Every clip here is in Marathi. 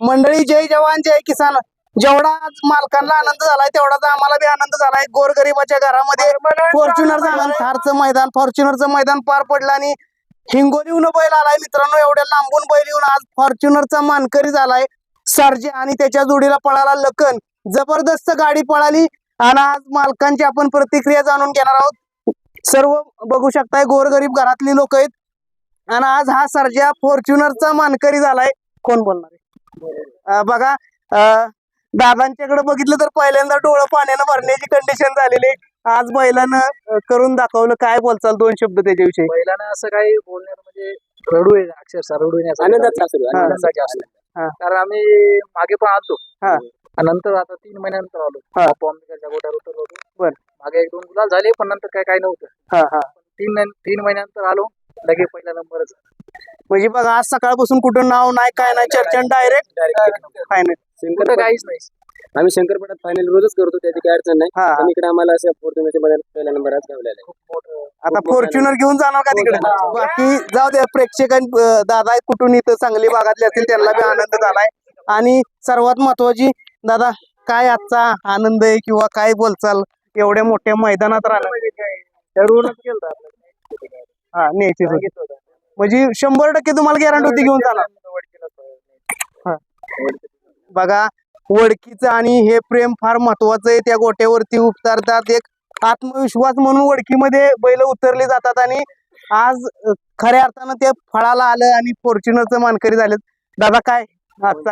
मंडळी जय जवान जय किसान. जेवढा आज मालकांना आनंद झालाय तेवढाच आम्हाला बी आनंद झालाय. गोरगरिबाच्या घरामध्ये फॉर्च्युनरचं आनंद थारचं मैदान फॉर्च्युनरचं मैदान पार पडलं आणि हिंगोलीहून बैल आलाय. मित्रांनो एवढ्या लांबून बैल येऊन आज फॉर्च्युनरचा मानकरी झालाय. सरजे आणि त्याच्या जोडीला पळाला लखन. जबरदस्त गाडी पळाली आणि आज मालकांची आपण प्रतिक्रिया जाणून घेणार आहोत. सर्व बघू शकताय गोरगरीब घरातली लोक आहेत. आणि आज हा सर्जा फॉर्च्युनरचा मानकरी झालाय. कोण बोलणार आहे? अं, बघा अं, दादांच्याकडे बघितलं तर पहिल्यांदा डोळं पाण्यानं भरण्याची कंडिशन झालेली आहे. आज बैलानं अं, करून दाखवलं काय बोलचाल दोन शब्द त्याच्याविषयी बैलानं असं काही बोलण्यात म्हणजे रडू आहे अक्षरशः रडू येण्याचं आनंदाचा हा. आनंदाचे हा. कारण आम्ही मागे पण आलतो हा. आणि नंतर आता तीन महिन्यानंतर आलो हा. बॉम्बेच्या गोट्यावर उतरलो होतो बर. मागे एक दोन गुलाल झाले पण नंतर काय काय नव्हतं हा हा तीन महिन- तीन महिन्यानंतर आलो लगे पहिला नंबरच म्हणजे बघा आज सकाळपासून कुठं नाव नाही काय नाही चर्चा डायरेक्ट फायनल कुठं शंकरपट काहीच नाही. आम्ही शंकरपटात फायनल रोजच करतो त्याची काही अडचण नाही. हा. पण इकडे आम्हाला असं फॉर्च्युनरच्या मध्ये पहिला नंबर आज गावलेला आहे. आता फॉर्च्युनर घेऊन जाणार का तिकडे? बाकी जाऊ द्या प्रेक्षकां अं, दादा कुठून इथं चांगली भागातले असतील त्यांना बी आनंद झालाय. आणि सर्वात महत्वाची दादा काय आजचा आनंद आहे किंवा काय बोलचाल? एवढ्या मोठ्या मैदानात राहणार. ठरवूनच गेलं हा न्यायची होती. म्हणजे शंभर टक्के तुम्हाला गॅरंटी होती घेऊन जाणार. बघा वडकीचं आणि हे प्रेम फार महत्वाचं आहे. त्या गोट्यावरती उतरतात. एक आत्मविश्वास म्हणून वडकीमध्ये बैल उतरले जातात आणि आज खऱ्या अर्थानं ते फळाला आलं आणि फॉर्च्युनरचं मानकरी झालेत. दादा काय? आजचा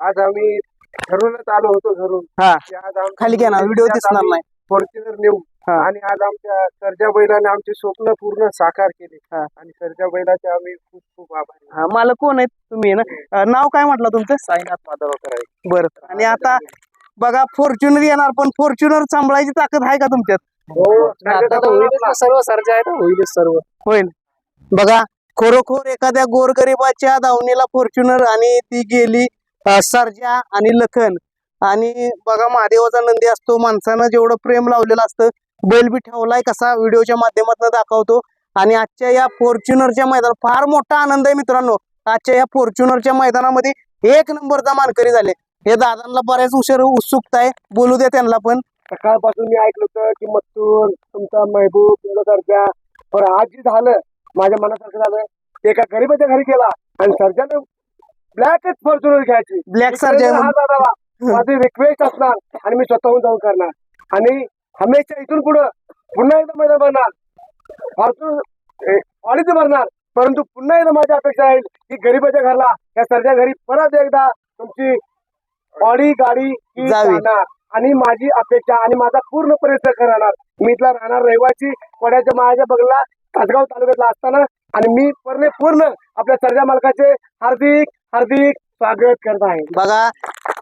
आज आम्ही ठरवूनच आलो होतो घरून. हा. खाली घ्या ना व्हिडिओ दिसणार नाही. फॉर्च्युनर नेऊ. आणि आज आमच्या सर्जा बैलाने आमचे स्वप्न पूर्ण साकार केले. हा. आणि सर्जा बैलाचे आम्ही खूप खूप आभारी हा मालक कोण आहेत तुम्ही ना? अ, नाव काय म्हटलं तुमचं? साईनाथ माधवकर आहे बरं आणि आता बघा फॉर्च्युनर येणार पण फॉर्च्युनर सांभाळायची ताकद आहे का तुमच्यात? आता तर होईलच ना, सर्व सर्जा आहे होईलच सर्व. होईल. बघा खरोखर एखाद्या गोरगरिबाच्या दावणीला फॉर्च्युनर आणि ती गेली अं, सर्जा आणि लखन. आणि बघा महादेवाचा नंदी असतो माणसानं जेवढं प्रेम लावलेलं असतं बैल बी ठेवलाय कसा? व्हिडिओच्या माध्यमातून दाखवतो. आणि आजच्या या फॉर्च्युनरच्या मैदानात फार मोठा आनंद आहे मित्रांनो. आजच्या या फॉर्च्युनरच्या मैदानामध्ये एक नंबरचा मानकरी झाले. हे दादांना बऱ्याच उशीर उत्सुकता आहे बोलू द्या त्यांना पण. सकाळपासून मी ऐकलं होतं की मत्तूर तुमचा महबूब तुमचा सर्जा पण आज जे झालं माझ्या मनासारखं झालं. ते एका गरीबाच्या घरी गेला आणि सर्जाने ब्लॅकच फॉर्च्युनर घ्यायची ब्लॅक सर्जा माझी रिक्वेस्ट असणार आणि मी स्वतःहून जाऊन करणार. आणि हमेशा इथून पुढं पुन्हा एकदा मैदान भरणार. फॉर्च्युनर ऑडीच भरणार. परंतु पुन्हा एकदा माझी अपेक्षा राहील की गरीबाच्या घरला या सर्जा घरी परत एकदा तुमची ऑडी गाडी. जाणार. आणि माझी अपेक्षा आणि माझा पूर्ण प्रयत्न करणार मी इथला राहणार रहिवासी कोड्याच्या मायाच्या बगला तासगाव तालुक्यातला असताना. आणि मी पूर्ण पूर्ण आपल्या सर्जा मालकाचे हार्दिक हार्दिक स्वागत करत आहे. बघा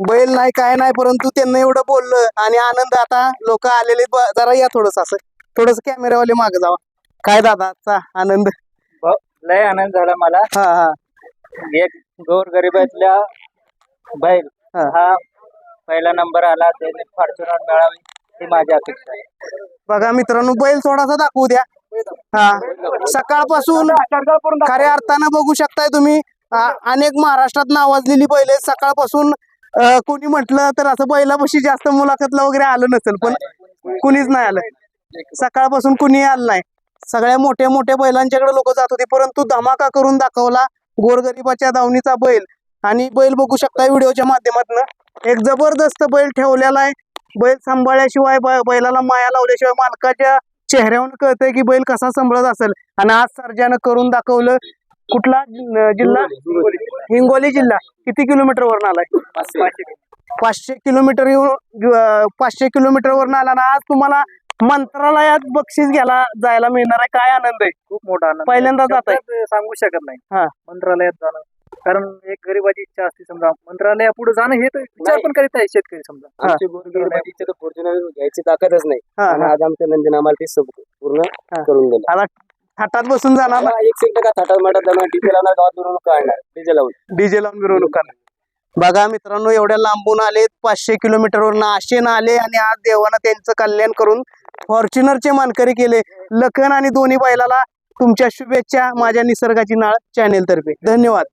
बैल नाही काय नाही परंतु त्यांना एवढं बोललं आणि आनंद आता लोक आलेले जरा या थोडस असं. थोडस कॅमेरावाले मागे जावा. काय दादाचा आनंद? लय आनंद झाला मला. हा हा. एक गोर गरिबातल्या बैल. हा. हा पहिला नंबर आला त्याने फॉर्च्युनर मिळावी ही माझी अपेक्षा आहे. बघा मित्रांनो बैल थोडासा दाखवू द्या. हा. सकाळपासून खऱ्या अर्थानं बघू शकताय तुम्ही आ- अनेक महाराष्ट्रात नावाजलेली बैल आहेत. सकाळपासून कोणी म्हटलं तर असं बैलापाशी जास्त मुलाखतला वगैरे आलं नसेल पण कुणीच नाही आलं. सकाळपासून कुणी आलं नाही. सगळ्या मोठ्या मोठ्या बैलांच्याकडे लोक जात होते परंतु धमाका करून दाखवला गोरगरिबाच्या दावणीचा बैल. आणि बैल बघू शकता व्हिडिओच्या माध्यमातून. एक जबरदस्त बैल ठेवलेला आहे. बैल सांभाळल्याशिवाय बैलाला माया लावल्याशिवाय मालकाच्या चेहऱ्यावरून कळतंय की बैल कसा सांभाळत असेल. आणि आज सर्जानं करून दाखवलं कुठला जिल्हा? हिंगोली जिल्हा. किती किलोमीटर वरून आलाय? पाचशे किलोमीटर येऊन अं, पाचशे किलोमीटर वरून आला ना आज तुम्हाला मंत्रालयात बक्षीस घ्यायला जायला मिळणार आहे. काय आनंद आहे? खूप मोठा आनंद पहिल्यांदा जात आहे. शब्दात सांगू शकत नाही. हा. मंत्रालयात जाणं. कारण एक गरीबाची इच्छा असते समजा. मंत्रालया पुढे जाणं हे तर विचार पण करीत आहे शेतकरी समजा. आमची गोरगरिबाची इच्छा तर फॉर्च्युनर घ्यायची ताकदच नाही. हा, आणि हा. आज आमच्या नंदीने आम्हाला ते सब पूर्ण हा. करून दिलं. आता थाटात बसून जाणार ना? एक सेकंड का थाटात माटात जाणार? डीजे लावणार गावात मिरवणूक काढणार. डीजे लावून. डीजे लावून मिरवणूक करणार बघा मित्रांनो एवढ्या लांबून आले पाचशे किलोमीटरवरून आशेन आले आणि आज देवानं त्यांचं कल्याण करून फॉर्च्युनरचे मानकरी केले. लखन आणि दोन्ही बैलाला तुमच्या शुभेच्छा माझ्या निसर्गाची नाळ चॅनेल तर्फे. धन्यवाद.